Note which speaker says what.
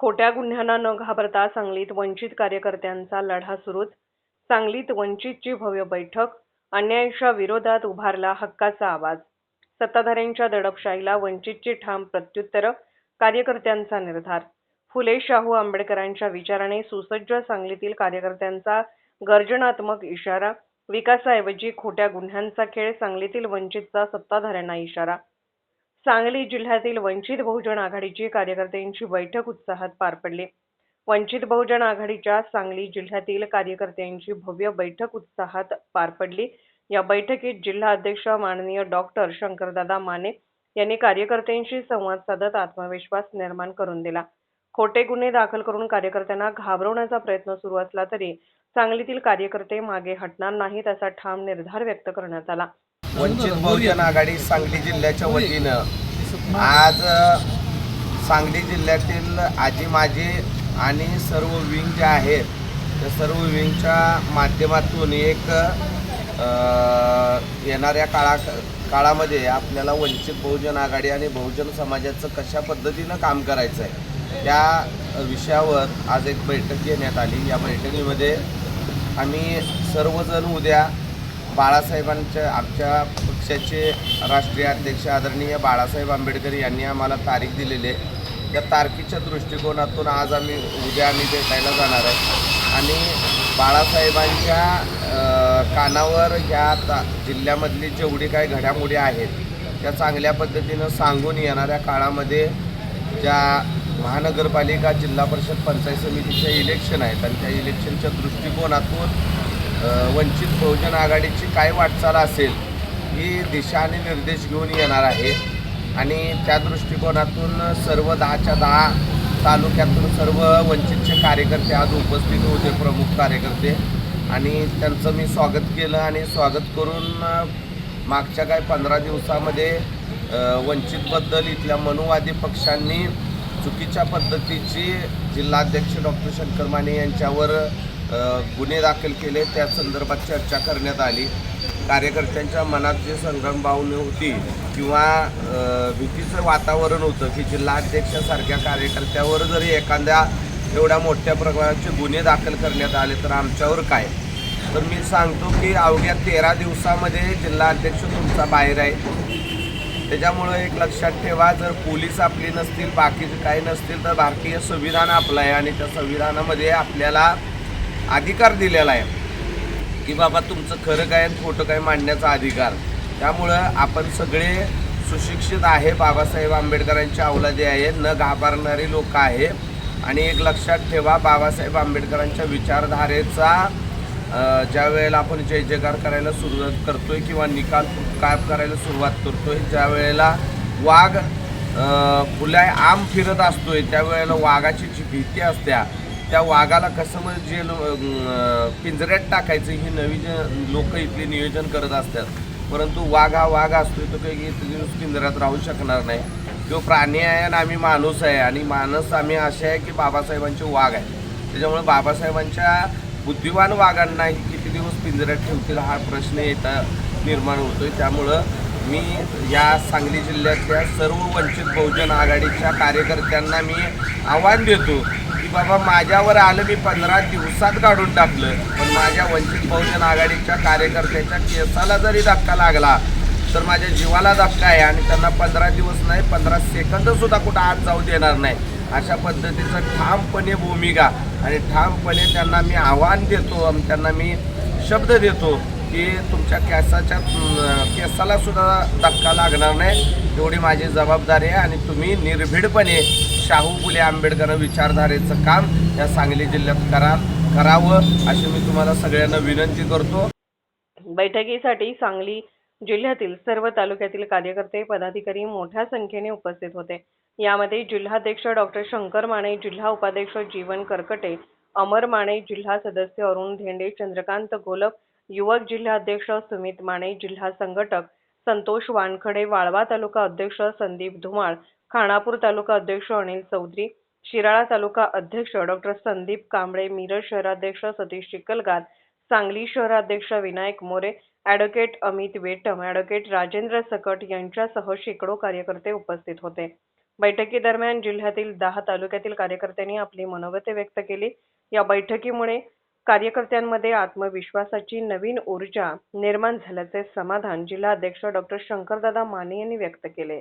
Speaker 1: खोट्या गुन्ह्यांना न घाबरता सांगलीत वंचित कार्यकर्त्यांचा लढा सुरूच. सांगलीत वंचितची भव्य बैठक अन्यायाच्या विरोधात उभारला हक्काचा आवाज. सत्ताधाऱ्यांच्या दडपशाहीला वंचितची ठाम प्रत्युत्तर कार्यकर्त्यांचा निर्धार. फुले शाहू आंबेडकरांच्या विचाराने सुसज्ज सांगलीतील कार्यकर्त्यांचा गर्जनात्मक इशारा विकासाऐवजी खोट्या गुन्ह्यांचा खेळ सांगलीतील वंचितचा सत्ताधाऱ्यांना इशारा. सांगली जिल्ह्यातील वंचित बहुजन आघाडीची कार्यकर्त्यांची बैठक उत्साहात पार पडली. वंचित बहुजन आघाडीच्या सांगली जिल्ह्यातील कार्यकर्त्यांची भव्य बैठक उत्साहात पार पडली. या बैठकीत जिल्हा अध्यक्ष माननीय डॉक्टर शंकरदादा माने यांनी कार्यकर्त्यांशी संवाद साधत आत्मविश्वास निर्माण करून दिला. खोटे गुन्हे दाखल करून कार्यकर्त्यांना घाबरवण्याचा प्रयत्न सुरू असला तरी सांगलीतील कार्यकर्ते मागे हटणार नाहीत असा ठाम निर्धार व्यक्त करण्यात आला.
Speaker 2: वंचित बहुजन आघाडी सांगली जिल्ह्याच्या वतीनं. आज सांगली जिल्ह्यातील आजी माजी आणि सर्व विंग जे आहेत त्या सर्व विंगच्या माध्यमातून एक येणाऱ्या काळा काळामध्ये आपल्याला वंचित बहुजन आघाडी आणि बहुजन समाजाचं कशा पद्धतीनं काम करायचं आहे त्या विषयावर आज एक बैठक घेण्यात आली. या बैठकीमध्ये आम्ही सर्वजण उद्या बाळासाहेबांच्या आमच्या पक्षाचे राष्ट्रीय अध्यक्ष आदरणीय बाळासाहेब आंबेडकर यांनी आम्हाला तारीख दिलेली आहे. त्या तारखेच्या दृष्टिकोनातून आज आम्ही उद्या आम्ही भेटायला जाणार आहे. आणि बाळासाहेबांच्या कानावर ह्या ता जिल्ह्यामधली जेवढी काही घडामोडी आहेत त्या चांगल्या पद्धतीनं सांगून येणाऱ्या काळामध्ये ज्या महानगरपालिका जिल्हा परिषद पंचायत समितीच्या इलेक्शन आहेत आणि त्या इलेक्शनच्या दृष्टिकोनातून वंचित बहुजन आघाडीची काय वाटचाल असेल ही दिशा आणि निर्देश घेऊन येणार आहे. आणि त्या दृष्टिकोनातून सर्व दहाच्या दहा तालुक्यातून सर्व वंचितचे कार्यकर्ते आज उपस्थित होते प्रमुख कार्यकर्ते. आणि त्यांचं मी स्वागत केलं आणि स्वागत करून मागच्या काय पंधरा दिवसामध्ये वंचितबद्दल इथल्या मनुवादी पक्षांनी चुकीच्या पद्धतीची जिल्हाध्यक्ष डॉक्टर शंकर माने यांच्यावर गुन्हे दाखल केले त्या संदर्भात चर्चा करण्यात आली. कार्यकर्त्यांच्या मनात जे संभ्रमभावना होती किंवा भीतीचं वातावरण होतं की जिल्हाध्यक्षासारख्या कार्यकर्त्यावर जरी एखाद्या एवढ्या मोठ्या प्रमाणाचे गुन्हे दाखल करण्यात आले तर आमच्यावर काय? तर मी सांगतो की अवघ्या तेरा दिवसामध्ये जिल्हाध्यक्ष तुमचा बाहेर आहे. त्याच्यामुळं एक लक्षात ठेवा जर पोलीस आपली नसतील बाकीचे काही नसतील तर भारतीय संविधान आपलं आहे आणि त्या संविधानामध्ये आपल्याला अधिकार दिलेला आहे. की बाबा तुमचं खरं काय आणि खोटं काय मांडण्याचा अधिकार. त्यामुळं आपण सगळे सुशिक्षित आहे. बाबासाहेब आंबेडकरांची अवलादी आहे. न घाबरणारी लोक आहे. आणि एक लक्षात ठेवा बाबासाहेब आंबेडकरांच्या विचारधारेचा ज्या वेळेला आपण जय जयकार करायला सुरुवात करतो आहे किंवा निकाल काय करायला सुरुवात करतोय ज्या वेळेला वाघ फुल्या आम फिरत असतो आहे त्यावेळेला वाघाची जी भीती असत्या त्या वाघाला कसं म्हणजे जे लो- पिंजऱ्यात टाकायचं ही नवी लोक इथले नियोजन करत असतात. परंतु वाघ हा वाघ असतोय तो काही इथे दिवस पिंजऱ्यात राहू शकणार नाही. तो प्राणी आहे आणि आम्ही माणूस आहे. आणि माणूस आम्ही असे आहे की बाबासाहेबांचे वाघ आहे. त्याच्यामुळे बाबासाहेबांच्या बुद्धिवान वाघांना किती दिवस पिंजऱ्यात ठेवतील हा प्रश्न येता निर्माण होतोय. त्यामुळं मी या सांगली जिल्ह्यातल्या सर्व वंचित बहुजन आघाडीच्या कार्यकर्त्यांना मी आव्हान देतो बाबा माझ्यावर आलं मी पंधरा दिवसात काढून टाकलं. पण माझ्या वंचित बहुजन आघाडीच्या कार्यकर्त्याच्या केसाला जरी धक्का लागला तर माझ्या जीवाला धक्का आहे आणि त्यांना पंधरा दिवस नाही पंधरा सेकंदसुद्धा कुठं आत जाऊ देणार नाही. अशा पद्धतीचं ठामपणे भूमिका आणि ठामपणे त्यांना मी आव्हान देतो आणि त्यांना मी शब्द देतो की तुमच्या केसाच्या केसालासुद्धा केसाला सुद्धा धक्का लागणार नाही. एवढी माझी जबाबदारी आहे आणि तुम्ही निर्भीडपणे शाहू फुले आंबेडकर विचारधारेचं काम या सांगली जिल्ह्यात करा करावं अशी मी तुम्हाला सगळ्यांना विनंती करतो.
Speaker 1: बैठकीसाठी सांगली जिल्ह्यातील सर्व तालुक्यातील कार्यकर्ते पदाधिकारी मोठ्या संख्येने उपस्थित होते. यामध्ये जिल्हाध्यक्ष डॉक्टर शंकर माने जिल्हा उपाध्यक्ष जीवन करकटे अमर माने जिल्हा सदस्य अरुण धेंडे चंद्रकांत गोलप युवक जिल्हाध्यक्ष सुमित माने जिल्हा संघटक संतोष वानखडे वाळवा तालुका अध्यक्ष संदीप धुमाळ खानापूर तालुका अध्यक्ष अनिल चौधरी शिराळा तालुका अध्यक्ष डॉक्टर संदीप कांबळे मिरज शहराध्यक्ष सतीश चिखलगार सांगली शहराध्यक्ष विनायक मोरे ॲडव्होकेट अमित वेटम ॲडव्होकेट राजेंद्र सकट यांच्यासह शेकडो कार्यकर्ते उपस्थित होते. बैठकीदरम्यान जिल्ह्यातील दहा तालुक्यातील कार्यकर्त्यांनी आपली मनोगते व्यक्त केली. या बैठकीमुळे कार्यकर्त्यांमध्ये आत्मविश्वासाची नवीन ऊर्जा निर्माण झाल्याचे समाधान जिल्हाध्यक्ष डॉक्टर शंकरदादा माने यांनी व्यक्त केले.